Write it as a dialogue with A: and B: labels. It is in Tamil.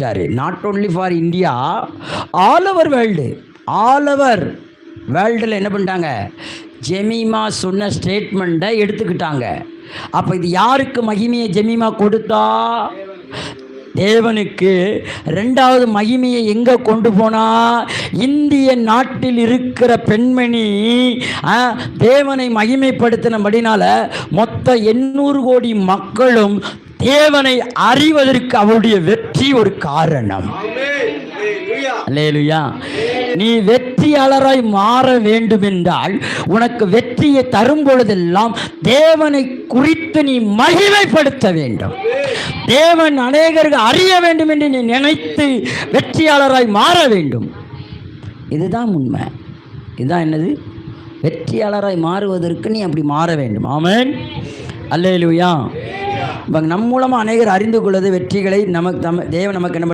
A: Not only for India all over world all over வேர்ல்டில் என்ன பண்ணிட்டாங்க? ஜெமீமா சொன்ன ஸ்டேட்மெண்ட்டை எடுத்துக்கிட்டாங்க. அப்போ இது யாருக்கு மகிமையை ஜெமீமா கொடுத்தா? தேவனுக்கு. ரெண்டாவது மகிமையை எங்கே கொண்டு போனா? இந்திய நாட்டில் இருக்கிற பெண்மணி தேவனை மகிமைப்படுத்தினபடினால மொத்த எண்ணூறு கோடி மக்களும் தேவனை அறிவதற்கு அவருடைய வெற்றி ஒரு காரணம். அல்லேலுயா. நீ வெற்றியாளராய் மாற வேண்டும் என்றால் உனக்கு வெற்றியை தரும் பொழுதெல்லாம் தேவனை குறித்து நீ மகிமைப்படுத்த வேண்டும். தேவன் அநேகருக்கு அறிய வேண்டும் என்று நீ நினைத்து வெற்றியாளராய் மாற வேண்டும். இதுதான் உண்மை. இதுதான் என்னது? வெற்றியாளராய் மாறுவதற்கு நீ அப்படி மாற வேண்டும். ஆமென். அல்லேலுயா. நம் மூலமாக அநேகர் அறிந்து கொள்வது வெற்றிகளை நமக்கு தம் தேவன் நமக்கு என்ன